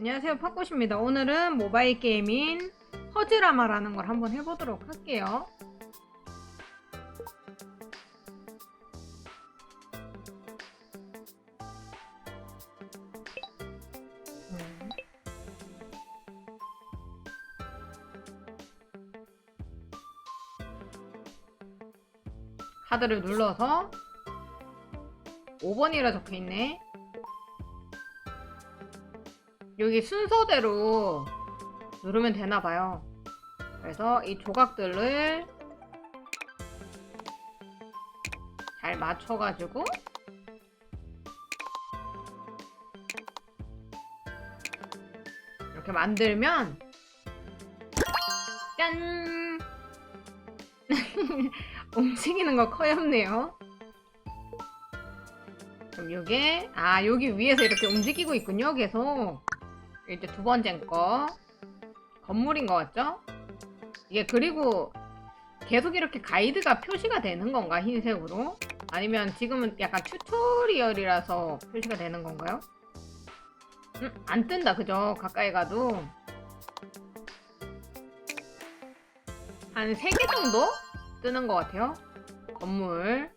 안녕하세요. 팝꽃입니다. 오늘은 모바일 게임인 허즈라마라는 걸 한번 해보도록 할게요. 음. 카드를 눌러서 5번이라 적혀있네 여기 순서대로 누르면 되나 봐요. 그래서 이 조각들을 잘 맞춰가지고 이렇게 만들면 짠! 움직이는 거 커였네요. 그럼 요게 아 여기 위에서 이렇게 움직이고 있군요 계속 이제 두 번째 거 건물인 것 같죠? 이게 그리고 계속 이렇게 가이드가 표시가 되는 건가 흰색으로? 아니면 지금은 약간 튜토리얼이라서 표시가 되는 건가요? 음, 안 뜬다 그죠? 가까이 가도 한 3개 정도 뜨는 것 같아요 건물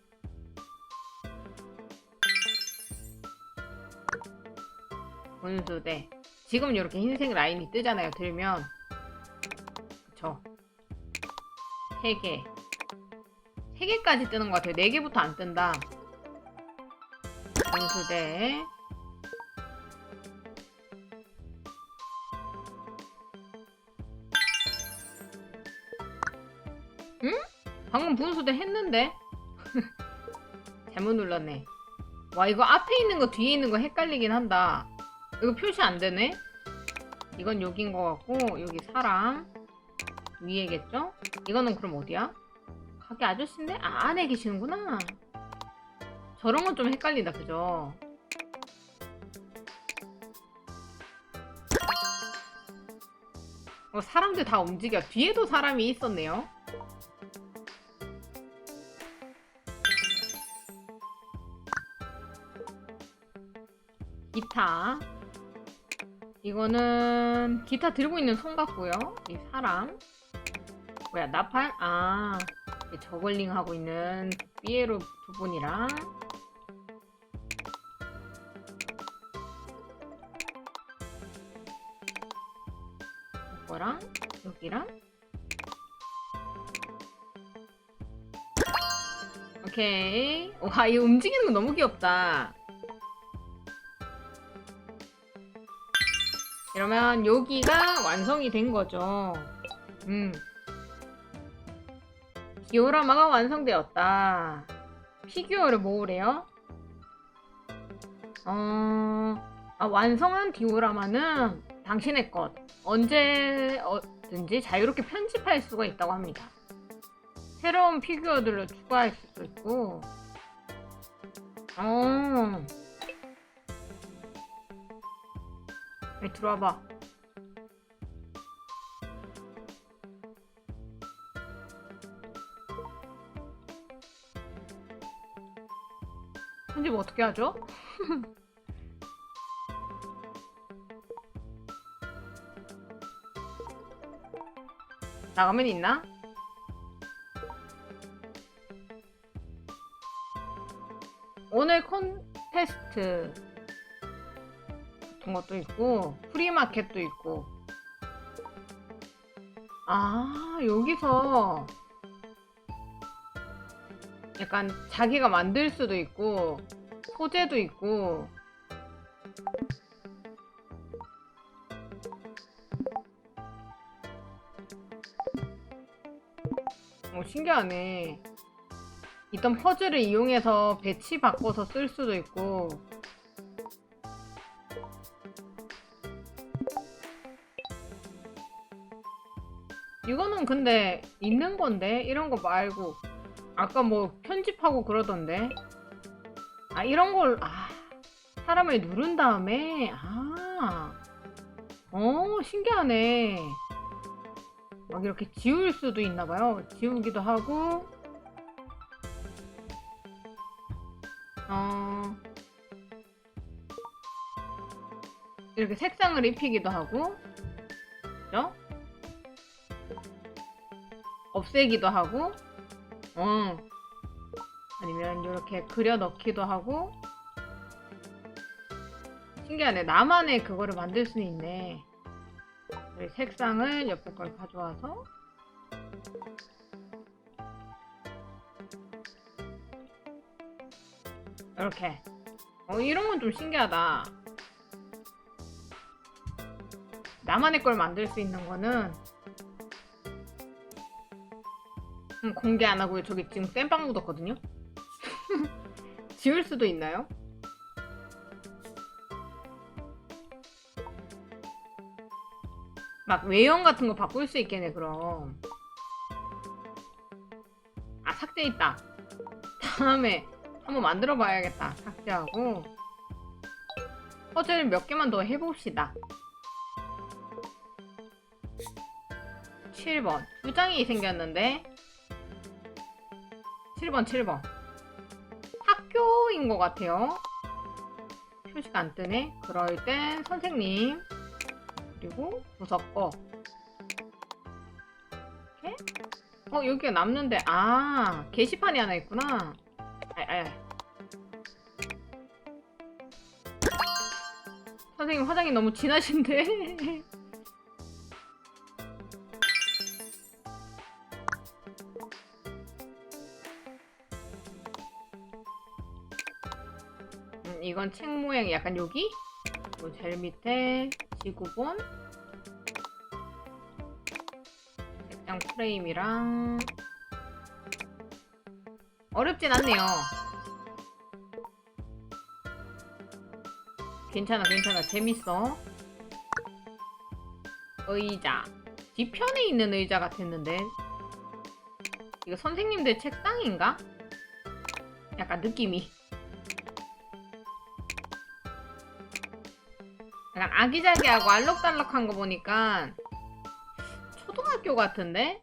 분수대 지금 이렇게 흰색 라인이 뜨잖아요. 들면 그쵸? 3개 3개까지 뜨는 것 같아요. 4개부터 안 뜬다. 분수대 응? 방금 분수대 했는데? 잘못 눌렀네. 와 이거 앞에 있는 거 뒤에 있는 거 헷갈리긴 한다. 이거 표시 안 되네? 이건 여긴 것 같고 여기 사람 위에겠죠? 이거는 그럼 어디야? 가게 아저씨인데? 아 안에 계시는구나 저런 건 좀 헷갈린다 그죠? 어, 사람들 다 움직여 뒤에도 사람이 있었네요 기타 이거는 기타 들고 있는 손 같고요. 이 사람. 뭐야 나팔? 아 저글링 하고 있는 삐에로 두 분이랑. 이거랑 여기랑. 오케이. 와 이거 움직이는 거 너무 귀엽다 이러면 여기가 완성이 된 거죠. 음. 디오라마가 완성되었다. 피규어를 모으래요. 어, 아, 완성한 디오라마는 당신의 것. 언제든지 자유롭게 편집할 수가 있다고 합니다. 새로운 피규어들을 추가할 수도 있고. 어. 여기 들어와봐. 편집 어떻게 하죠? 나가면 있나? 오늘 콘테스트 같은 것도 있고 프리마켓도 있고. 아 여기서 약간 자기가 만들 수도 있고 소재도 있고. 오 신기하네. 있던 퍼즐을 이용해서 배치 바꿔서 쓸 수도 있고 이거는 근데 있는 건데? 이런 거 말고. 아까 뭐 편집하고 그러던데. 아 이런 걸 아, 사람을 누른 다음에? 아, 어 신기하네. 막 이렇게 지울 수도 있나 봐요. 지우기도 하고. 어. 이렇게 색상을 입히기도 하고, 그죠? 없애기도 하고, 어. 아니면 이렇게 그려 넣기도 하고. 신기하네. 나만의 그거를 만들 수는 있네. 색상을 옆에 걸 가져와서 이렇게. 어, 이런 건 좀 신기하다. 나만의 걸 만들 수 있는 거는 음, 공개 안 하고요. 저기 지금 땜빵 묻었거든요. 지울 수도 있나요? 막 외형 같은 거 바꿀 수 있겠네 그럼. 아 삭제했다. 다음에 한번 만들어 봐야겠다. 삭제하고 퍼즐 몇 개만 더 해봅시다. 7번 두 장이 생겼는데 7번 7번 학교인 것 같아요. 표시가 안 뜨네. 그럴 땐 선생님 그리고 부석거 이렇게 어 여기가 남는데 아 게시판이 하나 있구나. 아, 아. 선생님 화장이 너무 진하신데. 이건 책 모양이 약간 여기? 그리고 제일 밑에 지구본 책장 프레임이랑 어렵진 않네요. 괜찮아, 괜찮아. 재밌어. 의자. 뒤편에 있는 의자 같았는데. 이거 선생님들 책상인가? 약간 느낌이. 약간 아기자기하고 알록달록한 거 보니까 초등학교 같은데?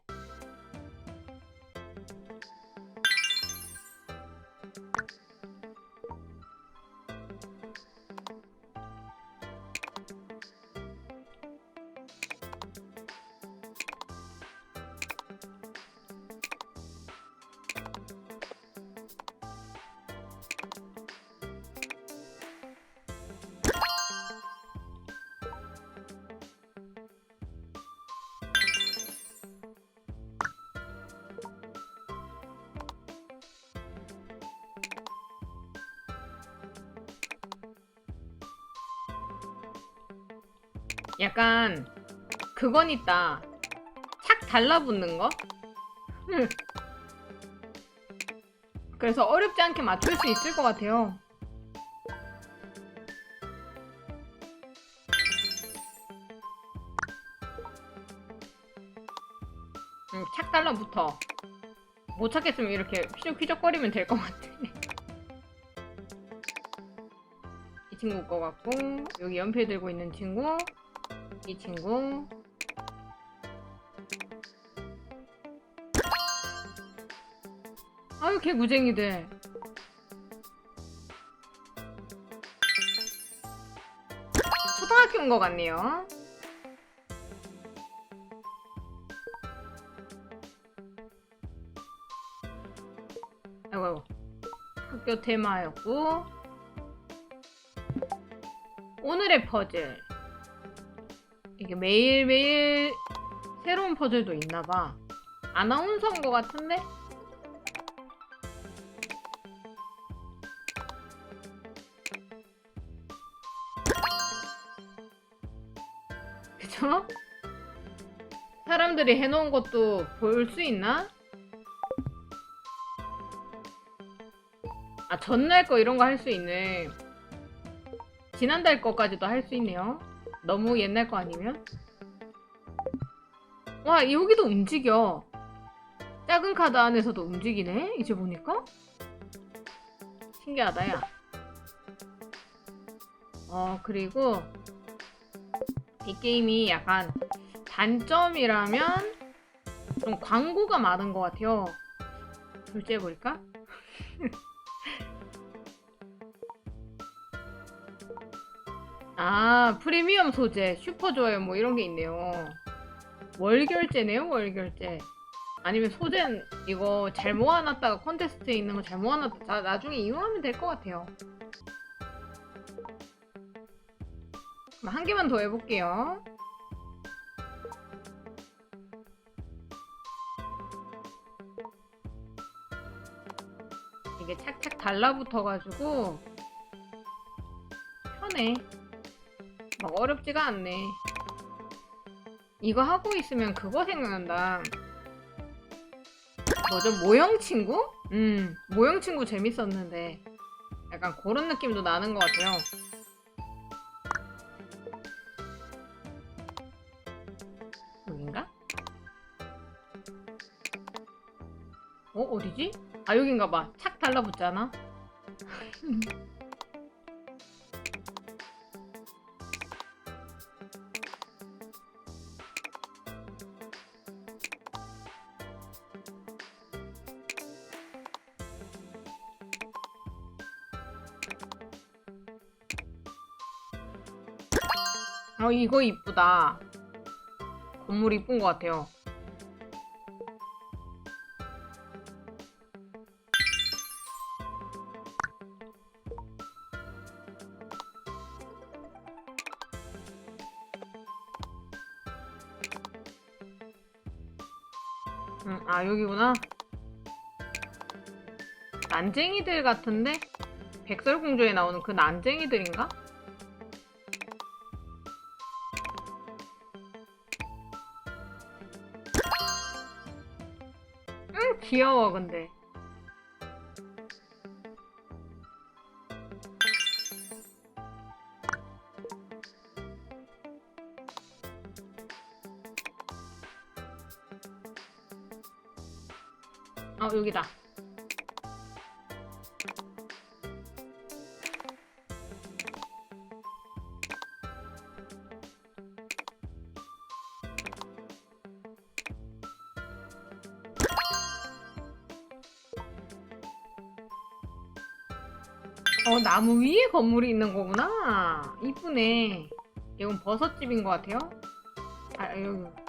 약간 그건 있다. 착 달라붙는 거? 그래서 어렵지 않게 맞출 수 있을 것 같아요. 음, 착 달라붙어. 못 찾겠으면 이렇게 휘적휘적거리면 될 것 같아. 이 친구 거 같고 여기 연필 들고 있는 친구 이 친구. 아유 걔 무쟁이들 초등학교인 것 같네요. 아이고 아이고. 학교 테마였고. 오늘의 퍼즐 이게 매일매일 새로운 퍼즐도 있나봐 아나운서인 것 같은데? 그쵸? 사람들이 해놓은 것도 볼 수 있나? 아 전날 거 이런 거 할 수 있네 지난달 거까지도 할 수 있네요 너무 옛날 거 아니면? 와 여기도 움직여 작은 카드 안에서도 움직이네 이제 보니까 신기하다 야 어, 그리고 이 게임이 약간 단점이라면 좀 광고가 많은 것 같아요. 결제해볼까? 아, 프리미엄 소재, 슈퍼 좋아요, 뭐 이런 게 있네요. 월 결제네요, 월 결제. 아니면 소재는 이거 잘 모아놨다가 콘테스트에 있는 거 잘 모아놨다가 자, 나중에 이용하면 될 것 같아요. 한 개만 더 해볼게요. 이게 착착 달라붙어가지고 편해. 막 어렵지가 않네. 이거 하고 있으면 그거 생각난다. 뭐죠? 모형 친구? 음, 모형 친구 재밌었는데. 약간 그런 느낌도 나는 것 같아요. 여긴가? 어, 어디지? 아, 여긴가 봐. 착 달라붙잖아. 어, 이거 이쁘다. 건물 이쁜 것 같아요. 음, 아, 여기구나. 난쟁이들 같은데? 백설공주에 나오는 그 난쟁이들인가? 귀여워, 근데. 어, 여기다. 어, 나무 위에 건물이 있는 거구나. 이쁘네. 이건 버섯집인 것 같아요. 아, 여기.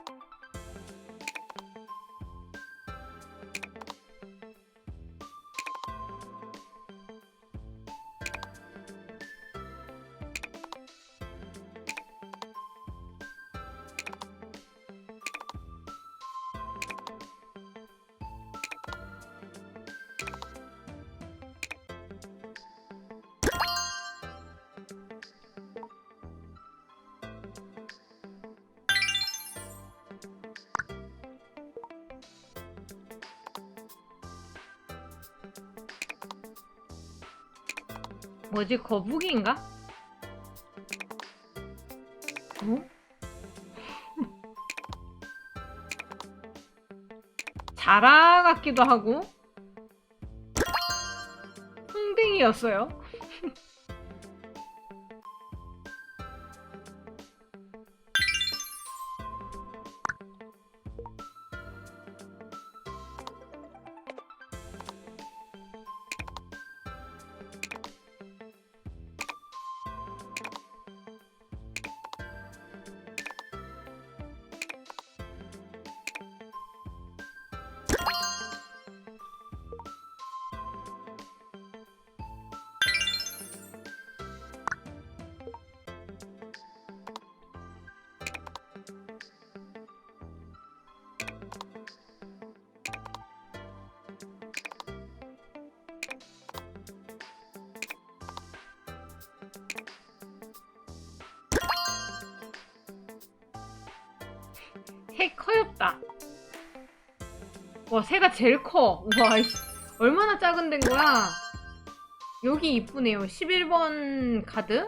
뭐지, 거북이인가? 어? 자라 같기도 하고 풍뎅이였어요. 새 커였다. 와, 새가 제일 커. 와, 얼마나 작은 데인 거야? 여기 이쁘네요. 11번 카드?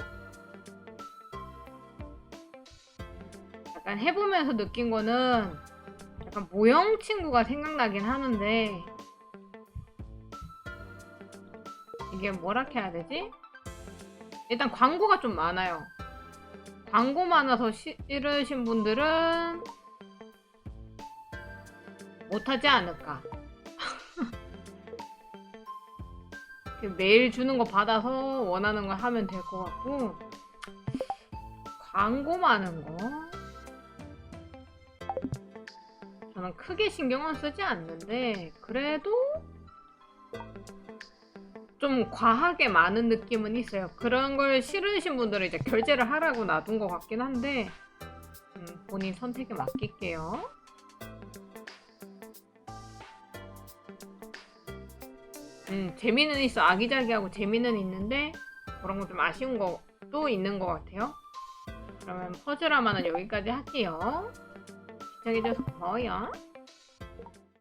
약간 해보면서 느낀 거는 약간 모형 친구가 생각나긴 하는데 이게 뭐라 해야 되지? 일단 광고가 좀 많아요. 광고 많아서 싫으신 분들은 못하지 않을까. 그 메일 주는 거 받아서 원하는 걸 하면 될 것 같고 광고 많은 거. 저는 크게 신경은 쓰지 않는데, 그래도 좀 과하게 많은 느낌은 있어요. 그런 걸 싫으신 분들은 이제 결제를 하라고 놔둔 것 같긴 한데, 음, 본인 선택에 맡길게요. 음, 재미는 있어. 아기자기하고 재미는 있는데, 그런 거 좀 아쉬운 것도 있는 것 같아요. 그러면 퍼즐하마는 여기까지 할게요. 시청해줘서 고마워요.